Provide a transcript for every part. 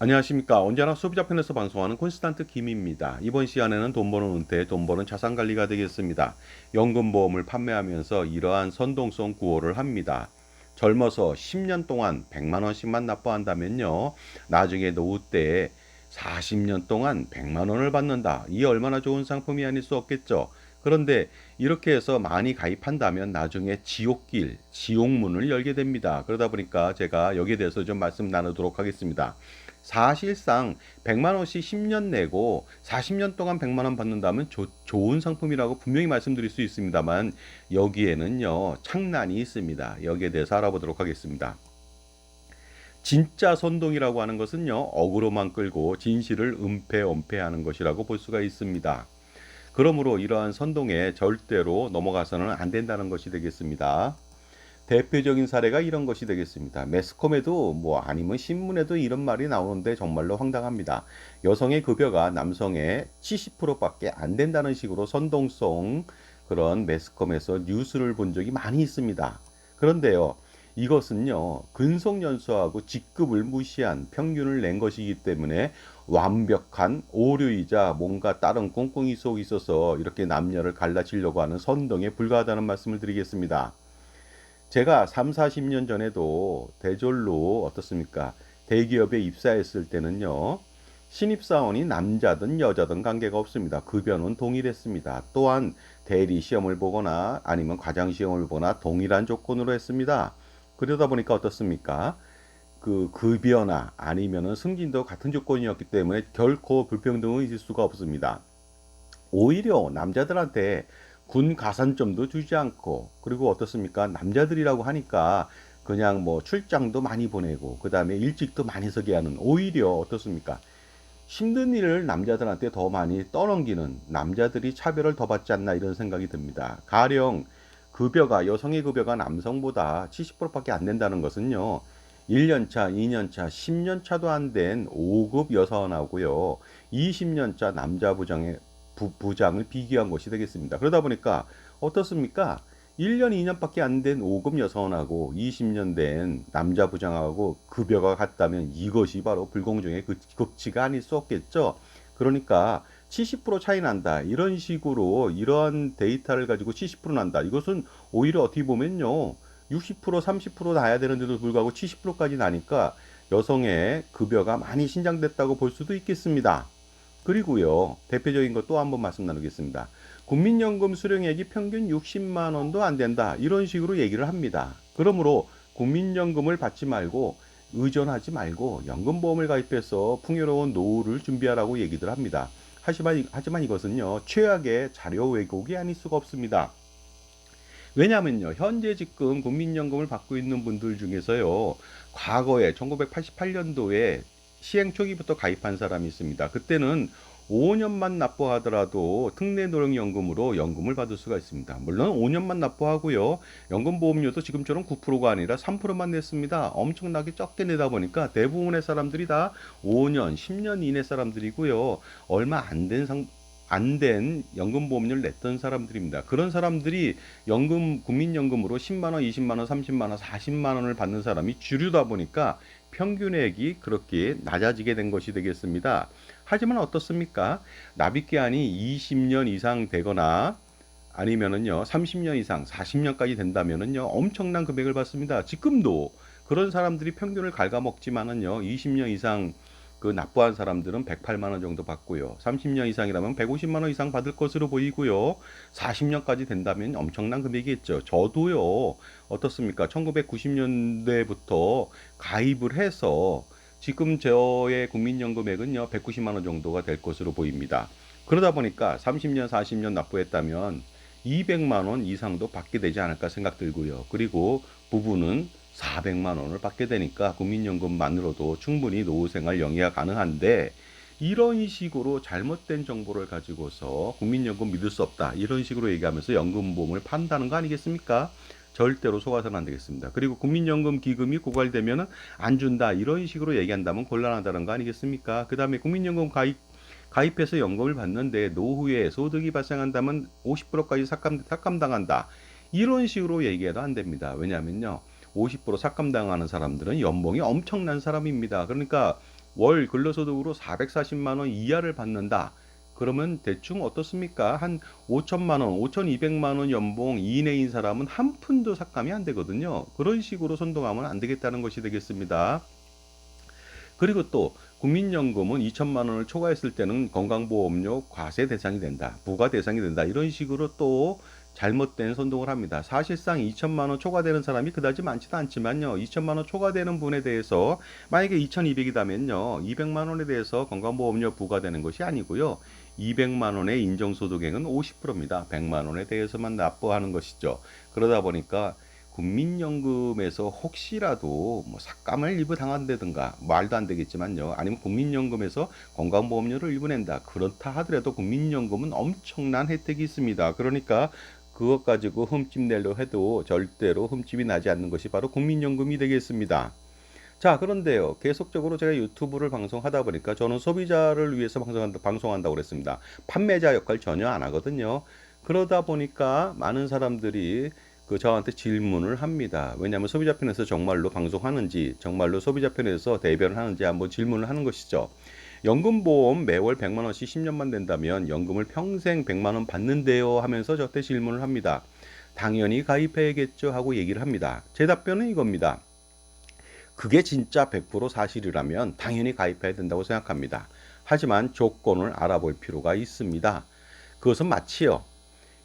안녕하십니까. 언제나 소비자 편에서 방송하는 콘스탄트 김입니다. 이번 시간에는 돈 버는 은퇴, 돈 버는 자산 관리가 되겠습니다. 연금보험을 판매하면서 이러한 선동성 구호를 합니다. 젊어서 10년 동안 100만 원씩만 납부한다면요. 나중에 노후 때에 40년 동안 100만 원을 받는다. 이 얼마나 좋은 상품이 아닐 수 없겠죠. 그런데 이렇게 해서 많이 가입한다면 나중에 지옥길, 지옥문을 열게 됩니다. 그러다 보니까 제가 여기에 대해서 좀 말씀 나누도록 하겠습니다. 사실상 100만 원씩 10년 내고 40년 동안 100만 원 받는다면 조, 좋은 상품이라고 분명히 말씀드릴 수 있습니다만 여기에는요 창란이 있습니다. 여기에 대해서 알아보도록 하겠습니다. 진짜 선동이라고 하는 것은요 어그로만 끌고 진실을 은폐엄폐하는 것이라고 볼 수가 있습니다. 그러므로 이러한 선동에 절대로 넘어가서는 안 된다는 것이 되겠습니다. 대표적인 사례가 이런 것이 되겠습니다. 매스컴에도 뭐 아니면 신문에도 이런 말이 나오는데 정말로 황당합니다. 여성의 급여가 남성의 70%밖에 안 된다는 식으로 선동성 그런 매스컴에서 뉴스를 본 적이 많이 있습니다. 그런데요. 이것은요, 근속 연수하고 직급을 무시한 평균을 낸 것이기 때문에 완벽한 오류이자 뭔가 다른 꽁꽁이 속에 있어서 이렇게 남녀를 갈라치려고 하는 선동에 불과하다는 말씀을 드리겠습니다. 제가 3, 40년 전에도 대졸로 어떻습니까? 대기업에 입사했을 때는요. 신입사원이 남자든 여자든 관계가 없습니다. 급여는 동일했습니다. 또한 대리 시험을 보거나 아니면 과장 시험을 보거나 동일한 조건으로 했습니다. 그러다 보니까 어떻습니까? 그 급여나 아니면은 승진도 같은 조건이었기 때문에 결코 불평등은 있을 수가 없습니다. 오히려 남자들한테 군 가산점도 주지 않고 그리고 어떻습니까? 남자들이라고 하니까 그냥 뭐 출장도 많이 보내고 그 다음에 일찍도 많이 서게 하는 오히려 어떻습니까? 힘든 일을 남자들한테 더 많이 떠넘기는 남자들이 차별을 더 받지 않나 이런 생각이 듭니다. 가령 급여가 여성의 급여가 남성보다 70%밖에 안 된다는 것은요. 1년차, 2년차, 10년차도 안 된 5급 여성하고요. 20년차 남자 부장의 부, 부장을 비교한 것이 되겠습니다. 그러다 보니까 어떻습니까? 1년, 2년밖에 안 된 5급 여성하고 20년 된 남자 부장하고 급여가 같다면 이것이 바로 불공정의 그 극치가 아닐 수 없겠죠. 그러니까 70% 차이 난다. 이런 식으로 이러한 데이터를 가지고 70% 난다. 이것은 오히려 어떻게 보면요. 60% 30% 나야 되는데도 불구하고 70%까지 나니까 여성의 급여가 많이 신장됐다고 볼 수도 있겠습니다. 그리고요, 대표적인 것 또 한번 말씀 나누겠습니다. 국민연금 수령액이 평균 60만 원도 안 된다. 이런 식으로 얘기를 합니다. 그러므로 국민연금을 받지 말고 의존하지 말고 연금보험을 가입해서 풍요로운 노후를 준비하라고 얘기들 합니다. 하지만, 하지만 이것은요, 최악의 자료 왜곡이 아닐 수가 없습니다. 왜냐하면요, 현재 지금 국민연금을 받고 있는 분들 중에서요, 과거에 1988년도에 시행 초기부터 가입한 사람이 있습니다. 그때는 5년만 납부하더라도 특례노령연금으로 연금을 받을 수가 있습니다. 물론 5년만 납부하고요. 연금보험료도 지금처럼 9%가 아니라 3%만 냈습니다. 엄청나게 적게 내다 보니까 대부분의 사람들이 다 5년, 10년 이내 사람들이고요. 얼마 안된 상, 안된 연금보험료를 냈던 사람들입니다. 그런 사람들이 연금, 국민연금으로 10만 원, 20만 원, 30만 원, 40만 원을 받는 사람이 주류다 보니까 평균액이 그렇게 낮아지게 된 것이 되겠습니다. 하지만 어떻습니까? 납입 기한이 20년 이상 되거나 아니면은요 30년 이상 40년까지 된다면은요 엄청난 금액을 받습니다. 지금도 그런 사람들이 평균을 갉아먹지만은요 20년 이상 그 납부한 사람들은 108만 원 정도 받고요. 30년 이상이라면 150만 원 이상 받을 것으로 보이고요. 40년까지 된다면 엄청난 금액이겠죠. 저도요. 어떻습니까? 1990년대부터 가입을 해서 지금 저의 국민연금액은요. 190만 원 정도가 될 것으로 보입니다. 그러다 보니까 30년, 40년 납부했다면 200만 원 이상도 받게 되지 않을까 생각 들고요. 그리고 부부는 400만 원을 받게 되니까 국민연금만으로도 충분히 노후 생활 영위가 가능한데 이런 식으로 잘못된 정보를 가지고서 국민연금 믿을 수 없다 이런 식으로 얘기하면서 연금보험을 판다는 거 아니겠습니까? 절대로 속아서는 안 되겠습니다. 그리고 국민연금 기금이 고갈되면 안 준다 이런 식으로 얘기한다면 곤란하다는 거 아니겠습니까? 그 다음에 국민연금 가입 가입해서 연금을 받는데 노후에 소득이 발생한다면 50%까지 삭감, 삭감당한다. 이런 식으로 얘기해도 안 됩니다. 왜냐하면요. 50% 삭감당하는 사람들은 연봉이 엄청난 사람입니다. 그러니까 월 근로소득으로 440만 원 이하를 받는다. 그러면 대충 어떻습니까? 한 5천만 원, 5,200만 원 연봉 이내인 사람은 한 푼도 삭감이 안 되거든요. 그런 식으로 선동하면 안 되겠다는 것이 되겠습니다. 그리고 또 국민연금은 2천만 원을 초과했을 때는 건강보험료 과세 대상이 된다. 부과 대상이 된다. 이런 식으로 또 잘못된 선동을 합니다. 사실상 2천만 원 초과되는 사람이 그다지 많지도 않지만요. 2천만 원 초과되는 분에 대해서 만약에 2,200이다면요. 200만 원에 대해서 건강보험료 부과되는 것이 아니고요. 200만 원의 인정소득액은 50%입니다. 100만 원에 대해서만 납부하는 것이죠. 그러다 보니까 국민연금에서 혹시라도 뭐 삭감을 일부 당한다든가 말도 안 되겠지만요. 아니면 국민연금에서 건강보험료를 일부 낸다. 그렇다 하더라도 국민연금은 엄청난 혜택이 있습니다. 그러니까 그것 가지고 흠집 내려 해도 절대로 흠집이 나지 않는 것이 바로 국민연금이 되겠습니다. 자, 그런데요. 계속적으로 제가 유튜브를 방송하다 보니까 저는 소비자를 위해서 방송한다, 방송한다고 그랬습니다. 판매자 역할 전혀 안 하거든요. 그러다 보니까 많은 사람들이 그 저한테 질문을 합니다. 왜냐하면 소비자 편에서 정말로 방송하는지, 정말로 소비자 편에서 대변을 하는지 한번 질문을 하는 것이죠. 연금보험 매월 100만 원씩 10년만 된다면 연금을 평생 100만 원 받는데요 하면서 저한테 질문을 합니다. 당연히 가입해야겠죠 하고 얘기를 합니다. 제 답변은 이겁니다. 그게 진짜 100% 사실이라면 당연히 가입해야 된다고 생각합니다. 하지만 조건을 알아볼 필요가 있습니다. 그것은 마치요.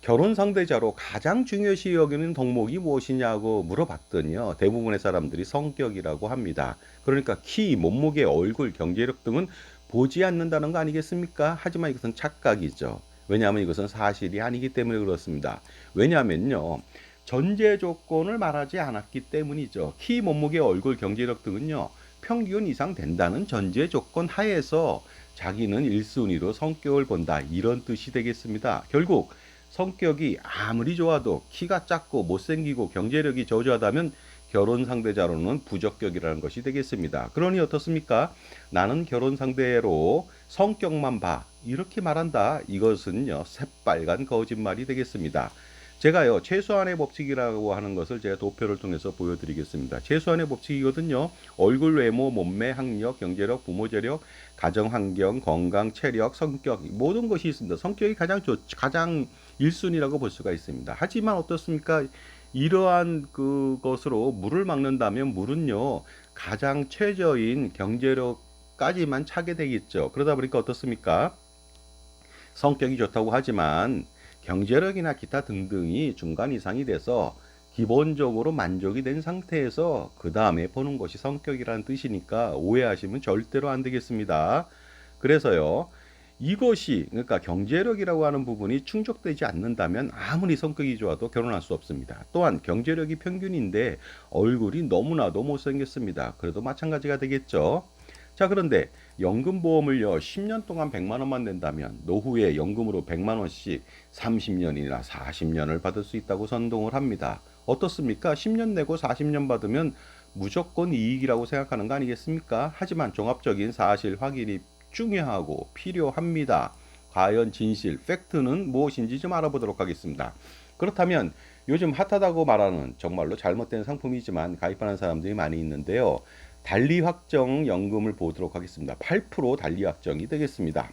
결혼 상대자로 가장 중요시 여기는 덕목이 무엇이냐고 물어봤더니요. 대부분의 사람들이 성격이라고 합니다. 그러니까 키, 몸무게, 얼굴, 경제력 등은 보지 않는다는 거 아니겠습니까? 하지만 이것은 착각이죠. 왜냐하면 이것은 사실이 아니기 때문에 그렇습니다. 왜냐하면요. 전제 조건을 말하지 않았기 때문이죠. 키, 몸무게, 얼굴, 경제력 등은요. 평균 이상 된다는 전제 조건 하에서 자기는 1순위로 성격을 본다. 이런 뜻이 되겠습니다. 결국 성격이 아무리 좋아도 키가 작고 못생기고 경제력이 저조하다면 결혼 상대자로는 부적격이라는 것이 되겠습니다. 그러니 어떻습니까? 나는 결혼 상대로 성격만 봐. 이렇게 말한다. 이것은요, 새빨간 거짓말이 되겠습니다. 제가요, 최소한의 법칙이라고 하는 것을 제가 도표를 통해서 보여드리겠습니다. 최소한의 법칙이거든요. 얼굴, 외모, 몸매, 학력, 경제력, 부모 재력, 가정 환경, 건강, 체력, 성격, 모든 것이 있습니다. 성격이 가장 좋, 가장 1순위라고 볼 수가 있습니다. 하지만 어떻습니까? 이러한 그것으로 물을 막는다면 물은요 가장 최저인 경제력까지만 차게 되겠죠. 그러다 보니까 어떻습니까? 성격이 좋다고 하지만 경제력이나 기타 등등이 중간 이상이 돼서 기본적으로 만족이 된 상태에서 그 다음에 보는 것이 성격이라는 뜻이니까 오해하시면 절대로 안 되겠습니다. 그래서요. 이것이 그러니까 경제력이라고 하는 부분이 충족되지 않는다면 아무리 성격이 좋아도 결혼할 수 없습니다. 또한 경제력이 평균인데 얼굴이 너무나도 못생겼습니다. 그래도 마찬가지가 되겠죠. 자 그런데 연금보험을요 10년 동안 100만 원만 낸다면 노후에 연금으로 100만 원씩 30년이나 40년을 받을 수 있다고 선동을 합니다. 어떻습니까? 10년 내고 40년 받으면 무조건 이익이라고 생각하는 거 아니겠습니까? 하지만 종합적인 사실 확인이 중요하고 필요합니다. 과연 진실, 팩트는 무엇인지 좀 알아보도록 하겠습니다. 그렇다면 요즘 핫하다고 말하는 정말로 잘못된 상품이지만 가입하는 사람들이 많이 있는데요. 달리 확정 연금을 보도록 하겠습니다. 8% 달리 확정이 되겠습니다.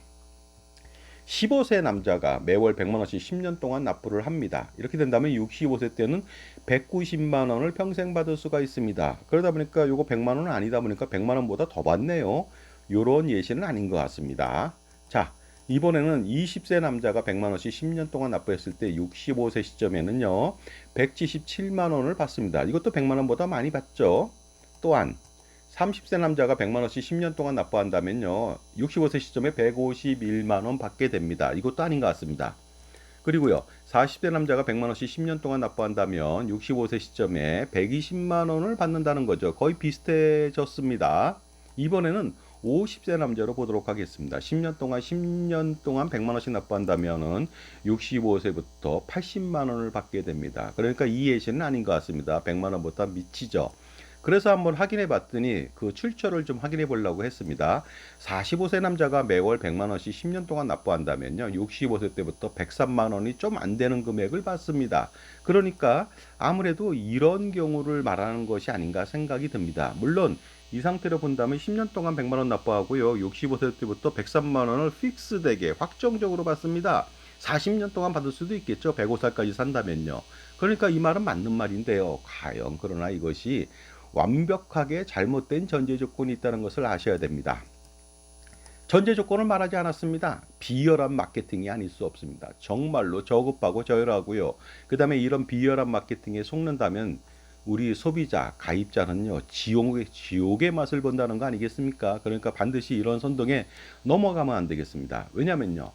15세 남자가 매월 100만 원씩 10년 동안 납부를 합니다. 이렇게 된다면 65세 때는 190만 원을 평생 받을 수가 있습니다. 그러다 보니까 요거 100만 원은 아니다 보니까 100만 원보다 더 받네요. 요런 예시는 아닌 것 같습니다. 자, 이번에는 20세 남자가 100만 원씩 10년 동안 납부했을 때 65세 시점에는요. 177만 원을 받습니다. 이것도 100만 원보다 많이 받죠. 또한 30세 남자가 100만 원씩 10년 동안 납부한다면요. 65세 시점에 151만 원 받게 됩니다. 이것도 아닌 것 같습니다. 그리고요. 40대 남자가 100만 원씩 10년 동안 납부한다면 65세 시점에 120만 원을 받는다는 거죠. 거의 비슷해졌습니다. 이번에는 50세 남자로 보도록 하겠습니다. 10년 동안 10년 동안 100만 원씩 납부한다면은 65세부터 80만 원을 받게 됩니다. 그러니까 이 예시는 아닌 것 같습니다. 100만 원보다 미치죠. 그래서 한번 확인해 봤더니 그 출처를 좀 확인해 보려고 했습니다. 45세 남자가 매월 100만 원씩 10년 동안 납부한다면요. 65세 때부터 103만 원이 좀 안 되는 금액을 받습니다. 그러니까 아무래도 이런 경우를 말하는 것이 아닌가 생각이 듭니다. 물론 이 상태로 본다면 10년 동안 100만 원 납부하고요. 65세 때부터 103만 원을 픽스되게 확정적으로 받습니다. 40년 동안 받을 수도 있겠죠. 105살까지 산다면요. 그러니까 이 말은 맞는 말인데요. 과연 그러나 이것이 완벽하게 잘못된 전제 조건이 있다는 것을 아셔야 됩니다. 전제 조건을 말하지 않았습니다. 비열한 마케팅이 아닐 수 없습니다. 정말로 저급하고 저열하고요. 그 다음에 이런 비열한 마케팅에 속는다면 우리 소비자, 가입자는요, 지옥의, 지옥의 맛을 본다는 거 아니겠습니까? 그러니까 반드시 이런 선동에 넘어가면 안 되겠습니다. 왜냐면요,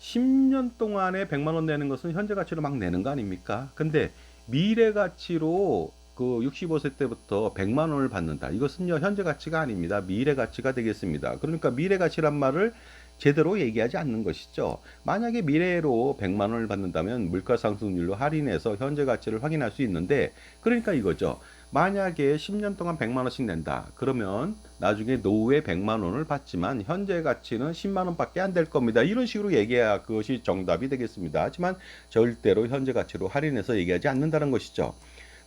10년 동안에 100만 원 내는 것은 현재 가치로 막 내는 거 아닙니까? 근데 미래 가치로 그 65세 때부터 100만 원을 받는다. 이것은요, 현재 가치가 아닙니다. 미래 가치가 되겠습니다. 그러니까 미래 가치란 말을 제대로 얘기하지 않는 것이죠. 만약에 미래로 100만 원을 받는다면 물가 상승률로 할인해서 현재 가치를 확인할 수 있는데 그러니까 이거죠. 만약에 10년 동안 100만 원씩 낸다. 그러면 나중에 노후에 100만 원을 받지만 현재 가치는 10만 원밖에 안 될 겁니다. 이런 식으로 얘기해야 그것이 정답이 되겠습니다. 하지만 절대로 현재 가치로 할인해서 얘기하지 않는다는 것이죠.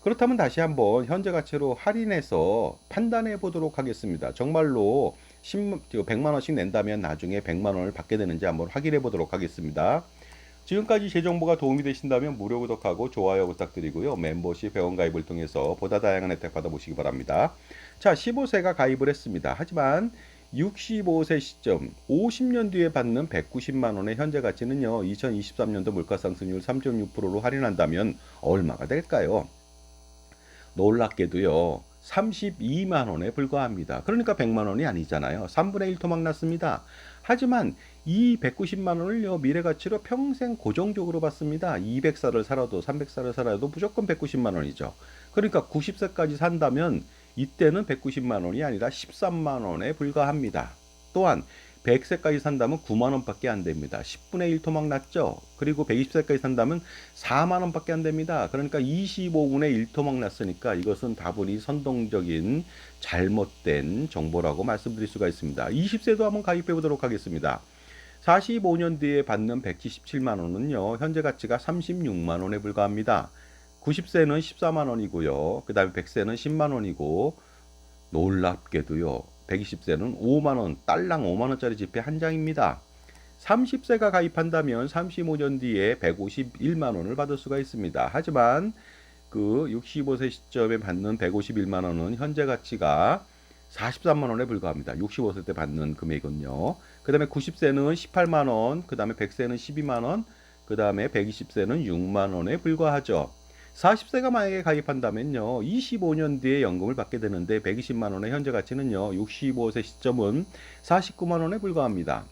그렇다면 다시 한번 현재 가치로 할인해서 판단해 보도록 하겠습니다. 정말로 10, 100만 원씩 낸다면 나중에 100만 원을 받게 되는지 한번 확인해 보도록 하겠습니다. 지금까지 제 정보가 도움이 되신다면 무료 구독하고 좋아요 부탁드리고요. 멤버십 회원 가입을 통해서 보다 다양한 혜택 받아보시기 바랍니다. 자, 15세가 가입을 했습니다. 하지만 65세 시점 50년 뒤에 받는 190만 원의 현재 가치는요. 2023년도 물가 상승률 3.6%로 할인한다면 얼마가 될까요? 놀랍게도요. 32만 원에 불과합니다. 그러니까 100만 원이 아니잖아요. 3분의 1 토막 났습니다. 하지만 이 190만 원을요, 미래 가치로 평생 고정적으로 받습니다. 200살을 살아도 300살을 살아도 무조건 190만 원이죠. 그러니까 90세까지 산다면 이때는 190만 원이 아니라 13만 원에 불과합니다. 또한 100세까지 산다면 9만 원밖에 안 됩니다. 10분의 1 토막 났죠? 그리고 120세까지 산다면 4만 원밖에 안 됩니다. 그러니까 25분의 1 토막 났으니까 이것은 다분히 선동적인 잘못된 정보라고 말씀드릴 수가 있습니다. 20세도 한번 가입해 보도록 하겠습니다. 45년 뒤에 받는 177만 원은요. 현재 가치가 36만 원에 불과합니다. 90세는 14만 원이고요. 그 다음에 100세는 10만 원이고 놀랍게도요. 120세는 5만 원, 딸랑 5만 원짜리 지폐 한 장입니다. 30세가 가입한다면 35년 뒤에 151만 원을 받을 수가 있습니다. 하지만 그 65세 시점에 받는 151만 원은 현재 가치가 43만 원에 불과합니다. 65세 때 받는 금액은요. 그 다음에 90세는 18만 원, 그 다음에 100세는 12만 원, 그 다음에 120세는 6만 원에 불과하죠. 40세가 만약에 가입한다면요. 25년 뒤에 연금을 받게 되는데 120만 원의 현재 가치는요. 65세 시점은 49만 원에 불과합니다.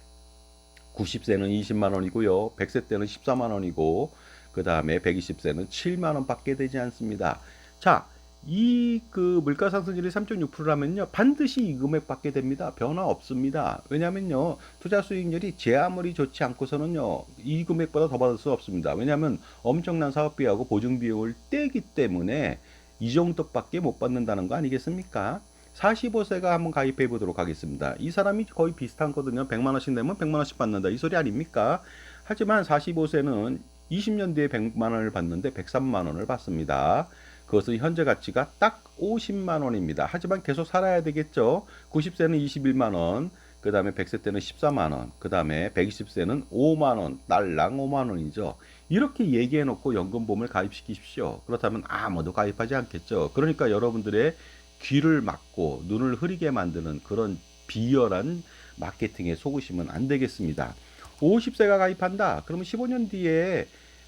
90세는 20만 원이고요. 100세 때는 14만 원이고 그 다음에 120세는 7만 원 받게 되지 않습니다. 자, 이 그 물가 상승률이 3.6%라면요. 반드시 이 금액 받게 됩니다. 변화 없습니다. 왜냐면요. 투자 수익률이 제 아무리 좋지 않고서는요. 이 금액보다 더 받을 수 없습니다. 왜냐하면 엄청난 사업비하고 보증 비용을 떼기 때문에 이 정도밖에 못 받는다는 거 아니겠습니까? 45세가 한번 가입해 보도록 하겠습니다. 이 사람이 거의 비슷한거든요. 100만 원씩 내면 100만 원씩 받는다. 이 소리 아닙니까? 하지만 45세는 20년 뒤에 100만 원을 받는데 103만 원을 받습니다. 그것은 현재 가치가 딱 50만 원입니다. 하지만 계속 살아야 되겠죠. 90세는 21만 원, 그 다음에 100세 때는 14만 원, 그 다음에 120세는 5만 원, 딸랑 5만 원이죠. 이렇게 얘기해 놓고 연금보험을 가입시키십시오. 그렇다면 아무도 가입하지 않겠죠. 그러니까 여러분들의 귀를 막고 눈을 흐리게 만드는 그런 비열한 마케팅에 속으시면 안 되겠습니다. 50세가 가입한다. 그러면 15년 뒤에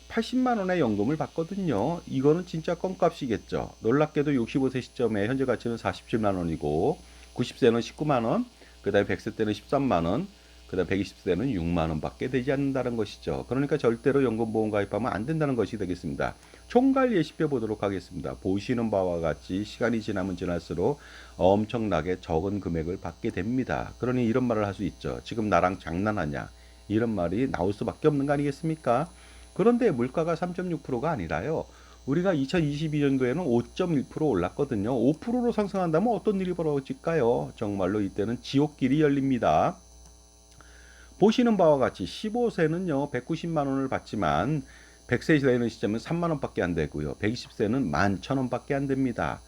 80만 원의 연금을 받거든요. 이거는 진짜 껌값이겠죠. 놀랍게도 65세 시점에 현재 가치는 47만 원이고 90세는 19만 원, 그다음에 100세 때는 13만 원, 그다음 120세는 6만 원밖에 되지 않는다는 것이죠. 그러니까 절대로 연금보험 가입하면 안 된다는 것이 되겠습니다. 총괄 예시표 보도록 하겠습니다. 보시는 바와 같이 시간이 지나면 지날수록 엄청나게 적은 금액을 받게 됩니다. 그러니 이런 말을 할 수 있죠. 지금 나랑 장난하냐? 이런 말이 나올 수밖에 없는 거 아니겠습니까? 그런데 물가가 3.6%가 아니라요. 우리가 2022년도에는 5.1% 올랐거든요. 5%로 상승한다면 어떤 일이 벌어질까요? 정말로 이때는 지옥길이 열립니다. 보시는 바와 같이 15세는요 190만 원을 받지만 100세 되는 시점은 3만 원밖에 안 되고요. 120세는 11,000원밖에 안 됩니다.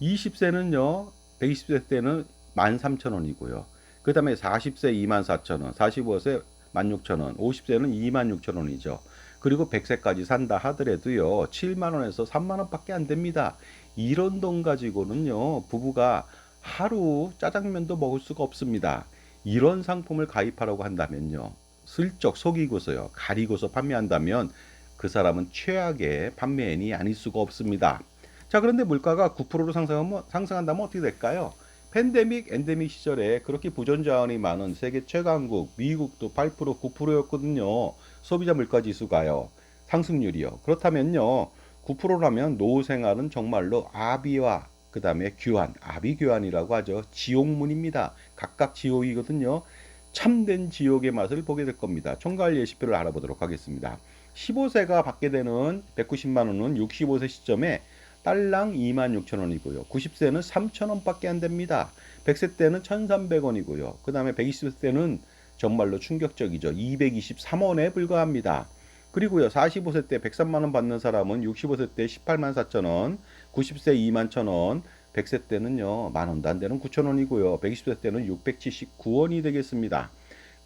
20세는요 120세 때는 13,000원이고요. 그 다음에 40세 24,000원, 45세 16,000원, 50세는 26,000원이죠. 그리고 100세까지 산다 하더라도요, 7만 원에서 3만 원밖에 안 됩니다. 이런 돈 가지고는요, 부부가 하루 짜장면도 먹을 수가 없습니다. 이런 상품을 가입하라고 한다면요, 슬쩍 속이고서요, 가리고서 판매한다면 그 사람은 최악의 판매인이 아닐 수가 없습니다. 자, 그런데 물가가 9%로 상승하면, 상승한다면 어떻게 될까요? 팬데믹, 엔데믹 시절에 그렇게 부전 자원이 많은 세계 최강국, 미국도 8%, 9%였거든요. 소비자 물가 지수가요. 상승률이요. 그렇다면요. 9%라면 노후 생활은 정말로 아비와 그 다음에 규환, 아비 규환이라고 하죠. 지옥문입니다. 각각 지옥이거든요. 참된 지옥의 맛을 보게 될 겁니다. 총괄 예시표를 알아보도록 하겠습니다. 15세가 받게 되는 190만 원은 65세 시점에 딸랑 26,000원이고요. 90세는 3,000원밖에 안 됩니다. 100세 때는 1,300원이고요. 그 다음에 120세 때는 정말로 충격적이죠. 223원에 불과합니다. 그리고요, 45세 때 103만 원 받는 사람은 65세 때 18만 4천 원, 90세 2만 1천 원, 100세 때는요, 만 원도 안 되는 9천 원이고요. 120세 때는 679원이 되겠습니다.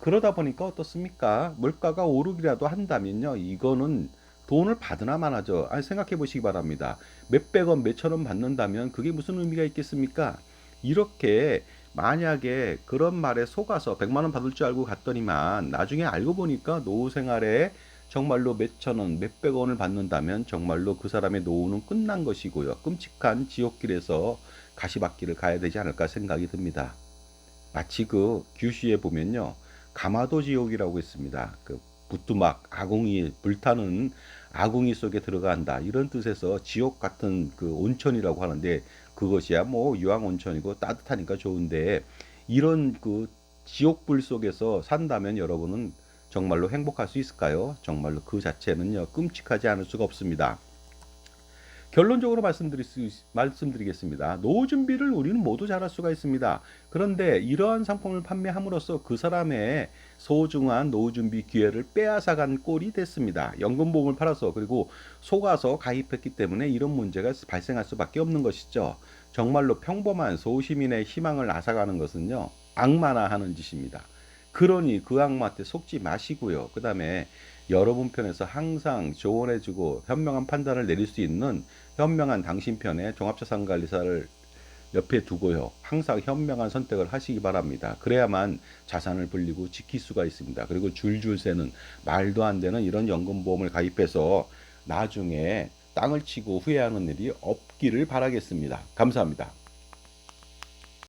그러다 보니까 어떻습니까? 물가가 오르기라도 한다면요, 이거는 돈을 받으나만 하죠. 아니, 생각해 보시기 바랍니다. 몇백 원, 몇천 원 받는다면 그게 무슨 의미가 있겠습니까? 이렇게 만약에 그런 말에 속아서 100만 원 받을 줄 알고 갔더니만 나중에 알고 보니까 노후 생활에 정말로 몇천 원, 몇백 원을 받는다면 정말로 그 사람의 노후는 끝난 것이고요. 끔찍한 지옥길에서 가시밭길을 가야 되지 않을까 생각이 듭니다. 마치 그 규시에 보면요. 가마도 지옥이라고 있습니다. 그 부뚜막 아궁이 불타는 아궁이 속에 들어간다 이런 뜻에서 지옥 같은 그 온천이라고 하는데 그것이야 뭐 유황 온천이고 따뜻하니까 좋은데 이런 그 지옥불 속에서 산다면 여러분은 정말로 행복할 수 있을까요? 정말로 그 자체는요 끔찍하지 않을 수가 없습니다. 결론적으로 말씀드릴 수, 말씀드리겠습니다. 노후 준비를 우리는 모두 잘할 수가 있습니다. 그런데 이러한 상품을 판매함으로써 그 사람의 소중한 노후 준비 기회를 빼앗아간 꼴이 됐습니다. 연금보험을 팔아서 그리고 속아서 가입했기 때문에 이런 문제가 발생할 수밖에 없는 것이죠. 정말로 평범한 소시민의 희망을 앗아가는 것은요 악마나 하는 짓입니다. 그러니 그 악마한테 속지 마시고요. 그 다음에 여러분 편에서 항상 조언해주고 현명한 판단을 내릴 수 있는 현명한 당신 편의 종합자산관리사를 옆에 두고요. 항상 현명한 선택을 하시기 바랍니다. 그래야만 자산을 불리고 지킬 수가 있습니다. 그리고 줄줄 새는 말도 안 되는 이런 연금보험을 가입해서 나중에 땅을 치고 후회하는 일이 없기를 바라겠습니다. 감사합니다.